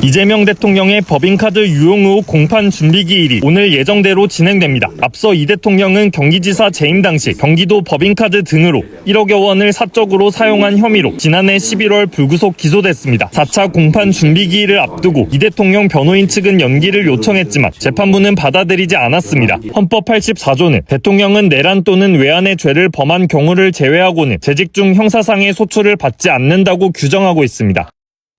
이재명 대통령의 법인카드 유용 후 공판 준비 기일이 오늘 예정대로 진행됩니다. 앞서 이 대통령은 경기지사 재임 당시 경기도 법인카드 등으로 1억여 원을 사적으로 사용한 혐의로 지난해 11월 불구속 기소됐습니다. 4차 공판 준비 기일을 앞두고 이 대통령 변호인 측은 연기를 요청했지만 재판부는 받아들이지 않았습니다. 헌법 84조는 대통령은 내란 또는 외환의 죄를 범한 경우를 제외하고는 재직 중 형사상의 소출을 받지 않는다고 규정하고 있습니다.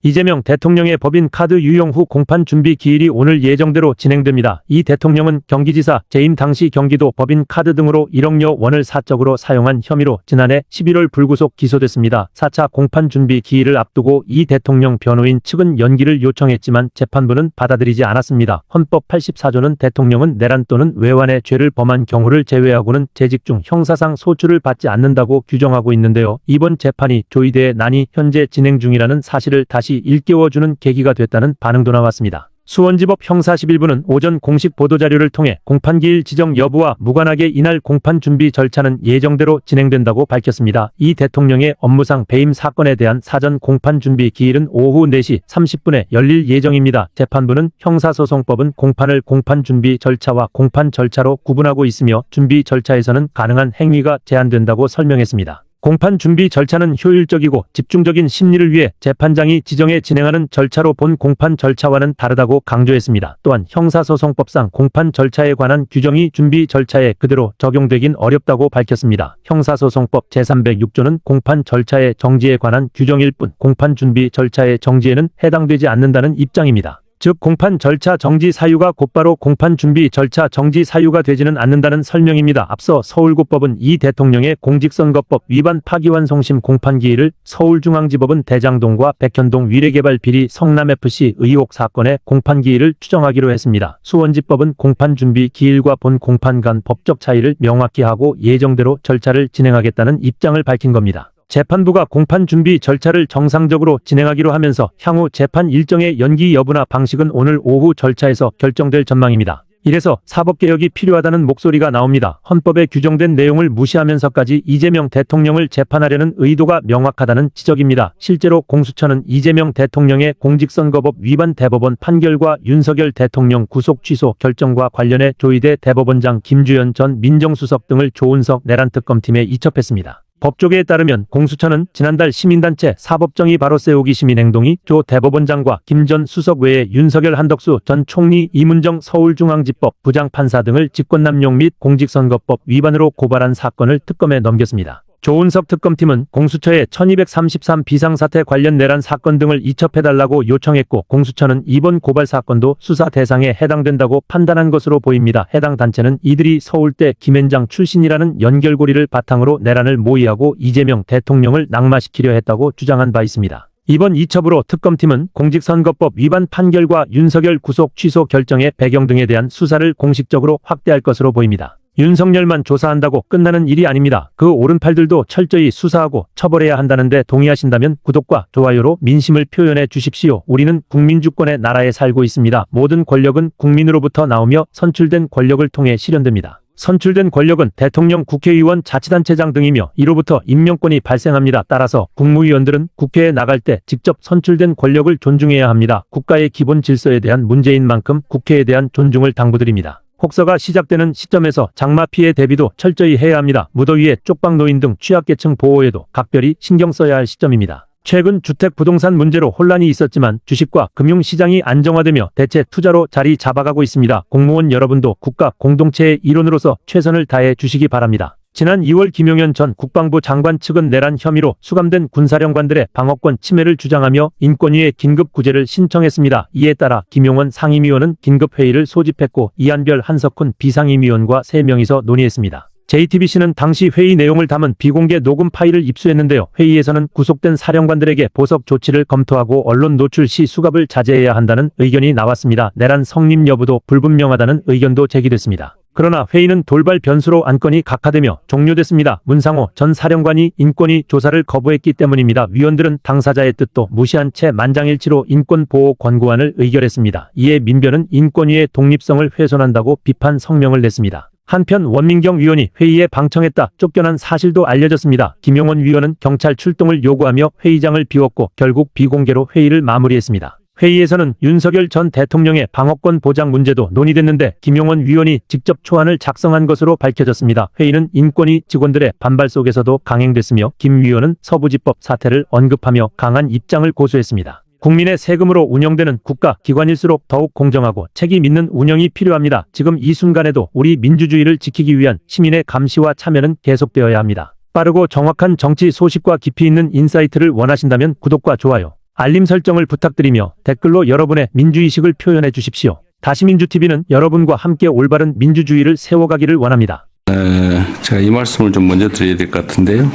이재명 대통령의 법인 카드 유용 후 공판 준비 기일이 오늘 예정대로 진행됩니다. 이 대통령은 경기지사 재임 당시 경기도 법인 카드 등으로 1억여 원을 사적으로 사용한 혐의로 지난해 11월 불구속 기소됐습니다. 4차 공판 준비 기일을 앞두고 이 대통령 변호인 측은 연기를 요청했지만 재판부는 받아들이지 않았습니다. 헌법 84조는 대통령은 내란 또는 외환의 죄를 범한 경우를 제외하고는 재직 중 형사상 소출을 받지 않는다고 규정하고 있는데요. 이번 재판이 조이대의 난이 현재 진행 중이라는 사실을 다시 일깨워주는 계기가 됐다는 반응도 나왔습니다. 수원지법 형사 11부는 오전 공식 보도자료를 통해 공판기일 지정 여부와 무관하게 이날 공판 준비 절차는 예정대로 진행된다고 밝혔습니다. 이 대통령의 업무상 배임 사건에 대한 사전 공판 준비 기일은 오후 4시 30분에 열릴 예정입니다. 재판부는 형사소송법은 공판을 공판 준비 절차와 공판 절차로 구분하고 있으며 준비 절차에서는 가능한 행위가 제한된다고 설명했습니다. 공판 준비 절차는 효율적이고 집중적인 심리를 위해 재판장이 지정해 진행하는 절차로 본 공판 절차와는 다르다고 강조했습니다. 또한 형사소송법상 공판 절차에 관한 규정이 준비 절차에 그대로 적용되긴 어렵다고 밝혔습니다. 형사소송법 제306조는 공판 절차의 정지에 관한 규정일 뿐 공판 준비 절차의 정지에는 해당되지 않는다는 입장입니다. 즉 공판 절차 정지 사유가 곧바로 공판 준비 절차 정지 사유가 되지는 않는다는 설명입니다. 앞서 서울고법은 이 대통령의 공직선거법 위반 파기환송심 공판기일을 서울중앙지법은 대장동과 백현동 위례개발 비리 성남FC 의혹 사건의 공판기일을 추정하기로 했습니다. 수원지법은 공판 준비 기일과 본 공판 간 법적 차이를 명확히 하고 예정대로 절차를 진행하겠다는 입장을 밝힌 겁니다. 재판부가 공판 준비 절차를 정상적으로 진행하기로 하면서 향후 재판 일정의 연기 여부나 방식은 오늘 오후 절차에서 결정될 전망입니다. 이래서 사법개혁이 필요하다는 목소리가 나옵니다. 헌법에 규정된 내용을 무시하면서까지 이재명 대통령을 재판하려는 의도가 명확하다는 지적입니다. 실제로 공수처는 이재명 대통령의 공직선거법 위반 대법원 판결과 윤석열 대통령 구속 취소 결정과 관련해 조희대 대법원장 김주현 전 민정수석 등을 조은석 내란특검팀에 이첩했습니다. 법조계에 따르면 공수처는 지난달 시민단체 사법정의 바로 세우기 시민행동이 조 대법원장과 김 전 수석 외에 윤석열 한덕수 전 총리 이문정 서울중앙지법 부장판사 등을 직권남용 및 공직선거법 위반으로 고발한 사건을 특검에 넘겼습니다. 조은석 특검팀은 공수처에 1233 비상사태 관련 내란 사건 등을 이첩해달라고 요청했고 공수처는 이번 고발 사건도 수사 대상에 해당된다고 판단한 것으로 보입니다. 해당 단체는 이들이 서울대 김앤장 출신이라는 연결고리를 바탕으로 내란을 모의하고 이재명 대통령을 낙마시키려 했다고 주장한 바 있습니다. 이번 이첩으로 특검팀은 공직선거법 위반 판결과 윤석열 구속 취소 결정의 배경 등에 대한 수사를 공식적으로 확대할 것으로 보입니다. 윤석열만 조사한다고 끝나는 일이 아닙니다. 그 오른팔들도 철저히 수사하고 처벌해야 한다는데 동의하신다면 구독과 좋아요로 민심을 표현해 주십시오. 우리는 국민주권의 나라에 살고 있습니다. 모든 권력은 국민으로부터 나오며 선출된 권력을 통해 실현됩니다. 선출된 권력은 대통령, 국회의원, 자치단체장 등이며 이로부터 임명권이 발생합니다. 따라서 국무위원들은 국회에 나갈 때 직접 선출된 권력을 존중해야 합니다. 국가의 기본 질서에 대한 문제인 만큼 국회에 대한 존중을 당부드립니다. 혹서가 시작되는 시점에서 장마 피해 대비도 철저히 해야 합니다. 무더위에 쪽방 노인 등 취약계층 보호에도 각별히 신경 써야 할 시점입니다. 최근 주택 부동산 문제로 혼란이 있었지만 주식과 금융시장이 안정화되며 대체 투자로 자리 잡아가고 있습니다. 공무원 여러분도 국가 공동체의 일원으로서 최선을 다해 주시기 바랍니다. 지난 2월 김용현 전 국방부 장관 측은 내란 혐의로 수감된 군사령관들의 방어권 침해를 주장하며 인권위에 긴급 구제를 신청했습니다. 이에 따라 김용원 상임위원은 긴급회의를 소집했고 이한별 한석훈 비상임위원과 3명이서 논의했습니다. JTBC는 당시 회의 내용을 담은 비공개 녹음 파일을 입수했는데요. 회의에서는 구속된 사령관들에게 보석 조치를 검토하고 언론 노출 시 수갑을 자제해야 한다는 의견이 나왔습니다. 내란 성립 여부도 불분명하다는 의견도 제기됐습니다. 그러나 회의는 돌발 변수로 안건이 각하되며 종료됐습니다. 문상호 전 사령관이 인권위 조사를 거부했기 때문입니다. 위원들은 당사자의 뜻도 무시한 채 만장일치로 인권보호 권고안을 의결했습니다. 이에 민변은 인권위의 독립성을 훼손한다고 비판 성명을 냈습니다. 한편 원민경 위원이 회의에 방청했다 쫓겨난 사실도 알려졌습니다. 김용원 위원은 경찰 출동을 요구하며 회의장을 비웠고 결국 비공개로 회의를 마무리했습니다. 회의에서는 윤석열 전 대통령의 방어권 보장 문제도 논의됐는데 김용원 위원이 직접 초안을 작성한 것으로 밝혀졌습니다. 회의는 인권위 직원들의 반발 속에서도 강행됐으며 김 위원은 서부지법 사태를 언급하며 강한 입장을 고수했습니다. 국민의 세금으로 운영되는 국가 기관일수록 더욱 공정하고 책임 있는 운영이 필요합니다. 지금 이 순간에도 우리 민주주의를 지키기 위한 시민의 감시와 참여는 계속되어야 합니다. 빠르고 정확한 정치 소식과 깊이 있는 인사이트를 원하신다면 구독과 좋아요, 알림 설정을 부탁드리며 댓글로 여러분의 민주의식을 표현해 주십시오. 다시민주TV는 여러분과 함께 올바른 민주주의를 세워가기를 원합니다. 에, 제가 이 말씀을 좀 먼저 드려야 될 것 같은데요.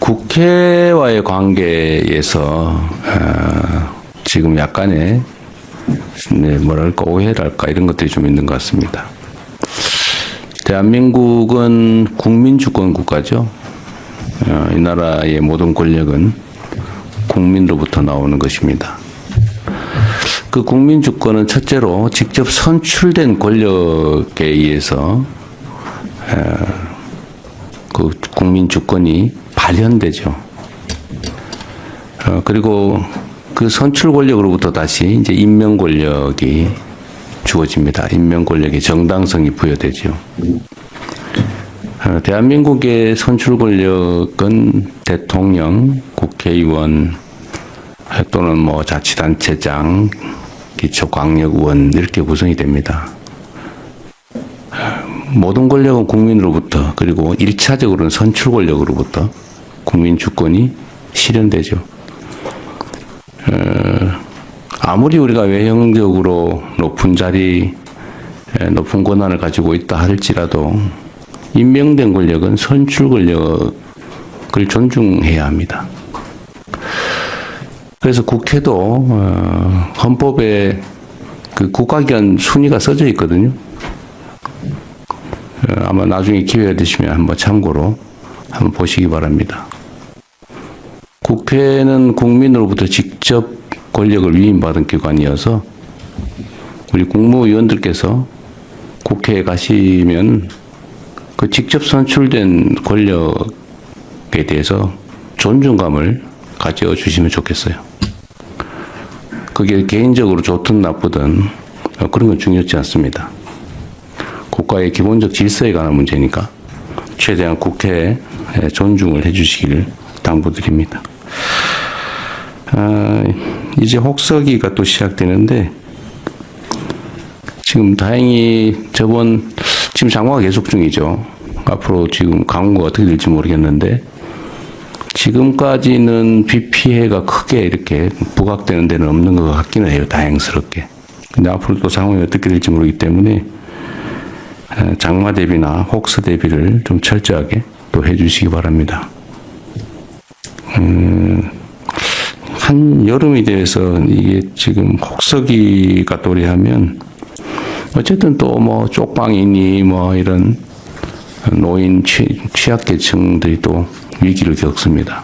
국회와의 관계에서 어, 지금 약간의 네, 뭐랄까 오해랄까 이런 것들이 좀 있는 것 같습니다. 대한민국은 국민주권 국가죠. 어, 이 나라의 모든 권력은 국민으로부터 나오는 것입니다. 그 국민 주권은 첫째로 직접 선출된 권력에 의해서 에, 그 국민 주권이 발현되죠. 어, 그리고 그 선출 권력으로부터 다시 이제 임명 권력이 주어집니다. 임명 권력의 정당성이 부여되죠. 어, 대한민국의 선출 권력은 대통령, 국회의원 또는 뭐 자치단체장, 기초광역의원 이렇게 구성이 됩니다. 모든 권력은 국민으로부터 그리고 일차적으로는 선출 권력으로부터 국민 주권이 실현되죠. 어, 아무리 우리가 외형적으로 높은 자리, 에, 높은 권한을 가지고 있다 할지라도 임명된 권력은 선출 권력을 존중해야 합니다. 그래서 국회도 어, 헌법에 그 국가기관 순위가 써져 있거든요. 어, 아마 나중에 기회가 되시면 한번 참고로 한번 보시기 바랍니다. 국회는 국민으로부터 직접 권력을 위임받은 기관이어서 우리 국무위원들께서 국회에 가시면 그 직접 선출된 권력에 대해서 존중감을 가져 주시면 좋겠어요. 그게 개인적으로 좋든 나쁘든 어, 그런 건 중요치 않습니다. 국가의 기본적 질서에 관한 문제니까 최대한 국회에 존중을 해주시기를 당부드립니다. 아, 이제 혹서기가 또 시작되는데 지금 다행히 저번 지금 장마가 계속 중이죠. 앞으로 지금 강우가 어떻게 될지 모르겠는데 지금까지는 비 피해가 크게 이렇게 부각되는 데는 없는 것 같기는 해요. 다행스럽게. 근데 앞으로 또 상황이 어떻게 될지 모르기 때문에 에, 장마 대비나 혹서 대비를 좀 철저하게 또 해주시기 바랍니다. 음, 한 여름이 돼서 이게 지금 혹서기가 도래하면 어쨌든 또 뭐 쪽방이니 뭐 이런 노인 취, 취약계층들이 또 위기를 겪습니다.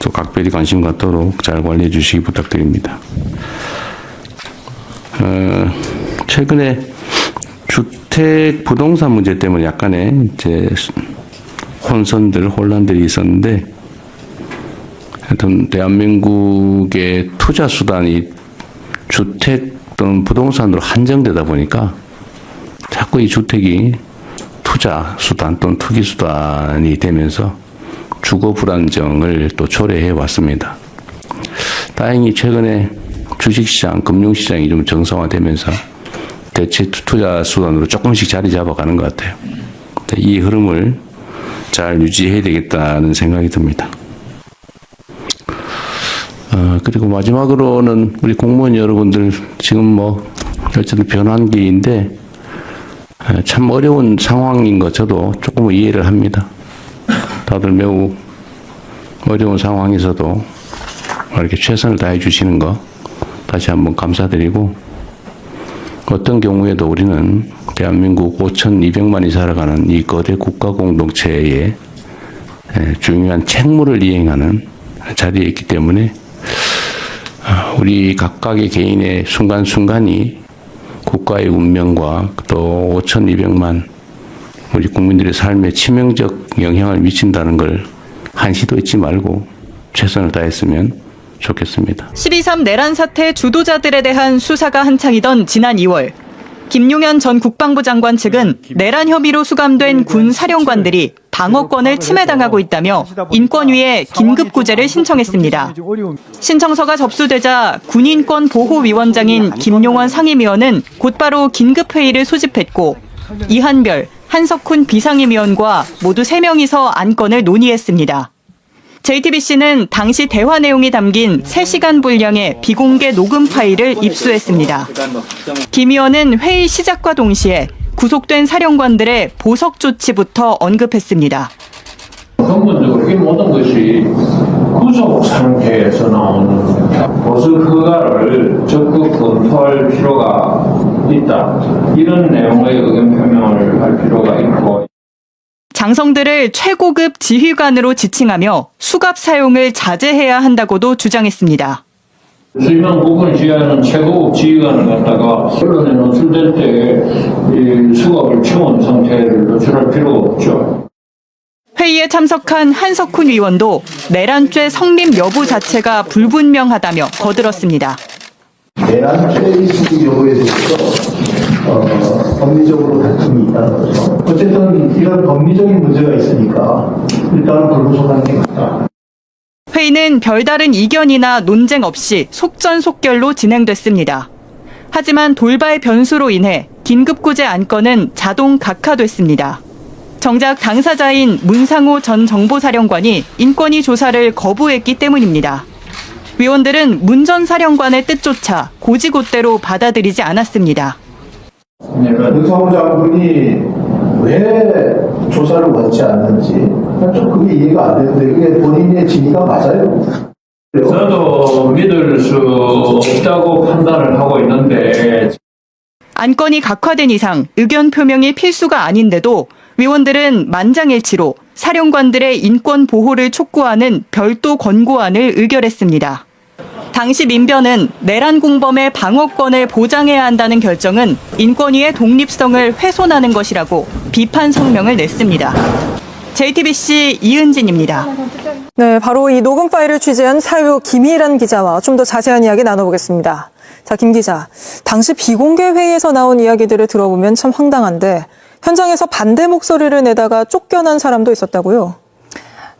또 각별히 관심 갖도록 잘 관리해 주시기 부탁드립니다. 어, 최근에 주택 부동산 문제 때문에 약간의 이제 혼선들, 혼란들이 있었는데 하여튼 대한민국의 투자 수단이 주택 또는 부동산으로 한정되다 보니까 자꾸 이 주택이 투자 수단 또는 투기 수단이 되면서 주거 불안정을 또 초래해 왔습니다. 다행히 최근에 주식시장, 금융시장이 좀 정상화되면서 대체 투자 수단으로 조금씩 자리 잡아가는 것 같아요. 이 흐름을 잘 유지해야 되겠다는 생각이 듭니다. 어, 그리고 마지막으로는 우리 공무원 여러분들 지금 뭐 어쨌든 변환기인데 에, 참 어려운 상황인 거 저도 조금 이해를 합니다. 다들 매우 어려운 상황에서도 이렇게 최선을 다해 주시는 거 다시 한번 감사드리고 어떤 경우에도 우리는 대한민국 5,200만이 살아가는 이 거대 국가 공동체의 에, 중요한 책무를 이행하는 자리에 있기 때문에 아, 우리 각각의 개인의 순간순간이 국가의 운명과 또 5,200만 우리 국민들의 삶에 치명적 영향을 미친다는 걸 한시도 잊지 말고 최선을 다했으면 좋겠습니다. 12.3 내란 사태 주도자들에 대한 수사가 한창이던 지난 2월 김용현 전 국방부 장관 측은 내란 혐의로 수감된 군 사령관들이 방어권을 침해당하고 있다며 인권위에 긴급 구제를 신청했습니다. 신청서가 접수되자 군인권 보호위원장인 김용원 상임위원은 곧바로 긴급 회의를 소집했고 이한별, 한석훈 비상임위원과 모두 3명이서 안건을 논의했습니다. JTBC는 당시 대화 내용이 담긴 3시간 분량의 비공개 녹음 파일을 입수했습니다. 김 의원은 회의 시작과 동시에 구속된 사령관들의 보석 조치부터 언급했습니다. 근본적으로 이 모든 것이 구속 상태에서 나오는 보수 허가를 적극 검토할 필요가 있다. 이런 내용의 의견 표명을 할 필요가 있고 장성들을 최고급 지휘관으로 지칭하며 수갑 사용을 자제해야 한다고도 주장했습니다. 수임한 부분을 지휘하는 최고급 지휘관을 갖다가 언론에 노출될 때이 수갑을 채운 상태를 노출할 필요가 없죠. 회의에 참석한 한석훈 의원도 내란죄 성립 여부 자체가 불분명하다며 거들었습니다. 내란죄의 수집 여부에 대해서 어, 법리적으로 다툼이 있다는 거죠. 어쨌든 이런 법리적인 문제가 있으니까 일단은 불구속하는 게 맞다. 회의는 별다른 이견이나 논쟁 없이 속전속결로 진행됐습니다. 하지만 돌발 변수로 인해 긴급구제 안건은 자동 각하됐습니다. 정작 당사자인 문상호 전 정보사령관이 인권위 조사를 거부했기 때문입니다. 위원들은 문 전 사령관의 뜻조차 고지곳대로 받아들이지 않았습니다. 내가 문성호 장군이 왜 조사를 원치 않는지 좀 그게 이해가 안 되는데 그게 본인의 진위가 맞아요. 저도 믿을 수 없다고 판단을 하고 있는데 안건이 각화된 이상 의견 표명이 필수가 아닌데도 위원들은 만장일치로 사령관들의 인권 보호를 촉구하는 별도 권고안을 의결했습니다. 당시 민변은 내란 공범의 방어권을 보장해야 한다는 결정은 인권위의 독립성을 훼손하는 것이라고 비판 성명을 냈습니다. JTBC 이은진입니다. 네, 바로 이 녹음 파일을 취재한 사유 김희란 기자와 좀 더 자세한 이야기 나눠보겠습니다. 자, 김 기자. 당시 비공개 회의에서 나온 이야기들을 들어보면 참 황당한데 현장에서 반대 목소리를 내다가 쫓겨난 사람도 있었다고요?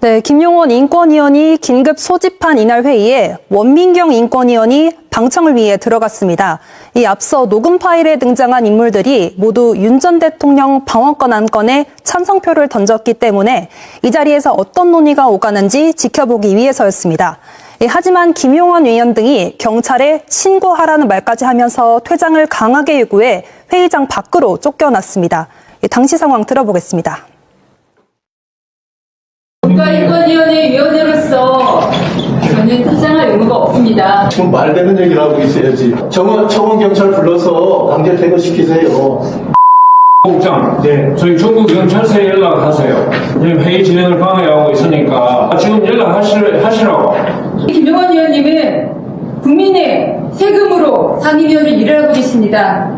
네, 김용원 인권위원이 긴급 소집한 이날 회의에 원민경 인권위원이 방청을 위해 들어갔습니다. 이 앞서 녹음 파일에 등장한 인물들이 모두 윤 전 대통령 방어권 안건에 찬성표를 던졌기 때문에 이 자리에서 어떤 논의가 오가는지 지켜보기 위해서였습니다. 예, 하지만 김용원 위원 등이 경찰에 신고하라는 말까지 하면서 퇴장을 강하게 요구해 회의장 밖으로 쫓겨났습니다. 예, 당시 상황 들어보겠습니다. 국가인권위원회 위원으로서 저는 퇴장할 의무가 없습니다. 지금 말 되는 얘기를 하고 있어야지. 청원, 청원 경찰 불러서 강제 퇴거시키세요. 국장, 네. 저희 중국 경찰서에 연락하세요. 지금 회의 진행을 방해하고 있으니까 지금 연락하시라고. 하시라고. 김용원 의원님은 국민의 세금으로 상임위원을 일을 하고 계십니다.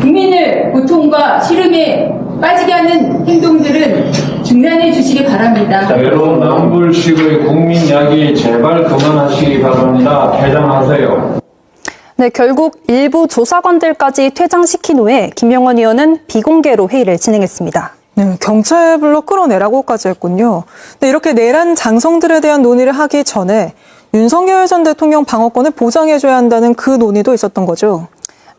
국민을 고통과 시름에 빠지게 하는 행동들은 중단해 주시기 바랍니다. 외로운 남불식의 국민 이야기 제발 그만하시기 바랍니다. 퇴장하세요. 네, 결국 일부 조사관들까지 퇴장시킨 후에 김용원 의원은 비공개로 회의를 진행했습니다. 네, 경찰 불러 끌어내라고까지 했군요. 네, 이렇게 내란 장성들에 대한 논의를 하기 전에 윤석열 전 대통령 방어권을 보장해줘야 한다는 그 논의도 있었던 거죠.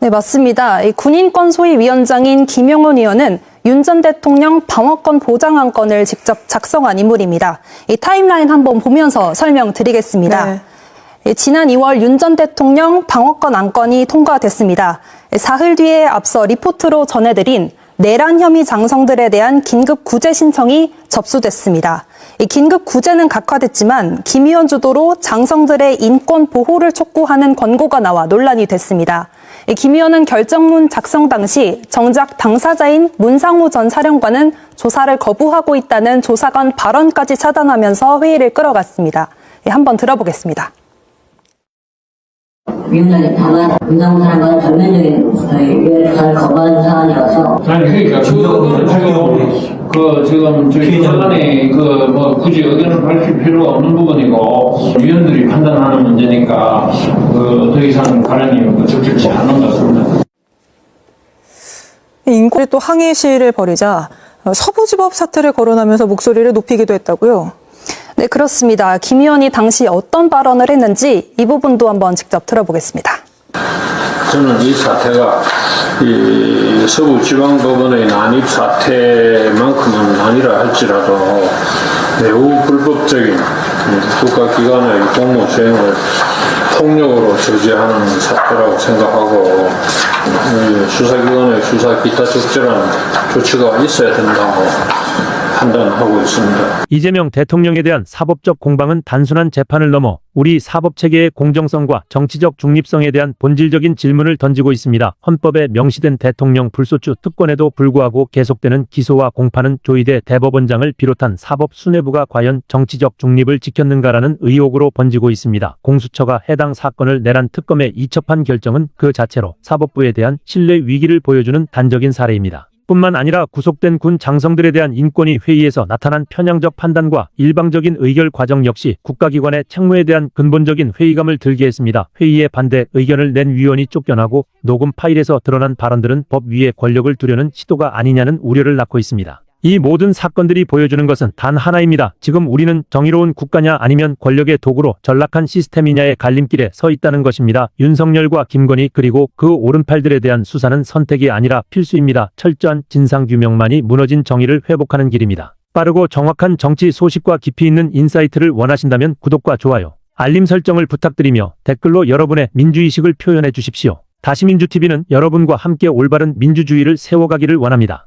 네, 맞습니다. 이 군인권 소위 위원장인 김용원 의원은 윤 전 대통령 방어권 보장 안건을 직접 작성한 인물입니다. 이 타임라인 한번 보면서 설명드리겠습니다. 네. 예, 지난 2월 윤 전 대통령 방어권 안건이 통과됐습니다. 예, 사흘 뒤에 앞서 리포트로 전해드린 내란 혐의 장성들에 대한 긴급 구제 신청이 접수됐습니다. 이 긴급 구제는 각화됐지만 김 의원 주도로 장성들의 인권 보호를 촉구하는 권고가 나와 논란이 됐습니다. 이김 의원은 결정문 작성 당시 정작 당사자인 문상호 전 사령관은 조사를 거부하고 있다는 조사관 발언까지 차단하면서 회의를 끌어갔습니다. 예, 한번 들어보겠습니다. 위원장님 다만 문상호 사람과는 전면적인 조사를 거부하는 사안이라서 아니 그러니까 그, 그, 그 지금 저희 법안에 그뭐 굳이 의견을 밝힐 필요가 없는 부분이고 위원들이 판단하는 문제니까 그 더 이상 발언이 뭐 적절치 않은 것 같습니다. 인권이 또 항의 시위를 벌이자 어, 서부지법 사태를 거론하면서 목소리를 높이기도 했다고요. 네, 그렇습니다. 김 의원이 당시 어떤 발언을 했는지 이 부분도 한번 직접 들어보겠습니다. 저는 이 사태가 이 서부 지방법원의 난입 사태만큼은 아니라 할지라도 매우 불법적인 국가기관의 공무 수행을 폭력으로 저지하는 사태라고 생각하고 이 수사기관의 수사 기타 적절한 조치가 있어야 된다고 판단하고 있습니다. 이재명 대통령에 대한 사법적 공방은 단순한 재판을 넘어 우리 사법체계의 공정성과 정치적 중립성에 대한 본질적인 질문을 던지고 있습니다. 헌법에 명시된 대통령 불소추 특권에도 불구하고 계속되는 기소와 공판은 조희대 대법원장을 비롯한 사법 수뇌부가 과연 정치적 중립을 지켰는가라는 의혹으로 번지고 있습니다. 공수처가 해당 사건을 내란 특검에 이첩한 결정은 그 자체로 사법부에 대한 신뢰 위기를 보여주는 단적인 사례입니다. 뿐만 아니라 구속된 군 장성들에 대한 인권위 회의에서 나타난 편향적 판단과 일방적인 의결 과정 역시 국가기관의 책무에 대한 근본적인 회의감을 들게 했습니다. 회의에 반대 의견을 낸 위원이 쫓겨나고 녹음 파일에서 드러난 발언들은 법 위에 권력을 두려는 시도가 아니냐는 우려를 낳고 있습니다. 이 모든 사건들이 보여주는 것은 단 하나입니다. 지금 우리는 정의로운 국가냐 아니면 권력의 도구로 전락한 시스템이냐의 갈림길에 서 있다는 것입니다. 윤석열과 김건희 그리고 그 오른팔들에 대한 수사는 선택이 아니라 필수입니다. 철저한 진상규명만이 무너진 정의를 회복하는 길입니다. 빠르고 정확한 정치 소식과 깊이 있는 인사이트를 원하신다면 구독과 좋아요, 알림 설정을 부탁드리며 댓글로 여러분의 민주의식을 표현해 주십시오. 다시민주TV는 여러분과 함께 올바른 민주주의를 세워가기를 원합니다.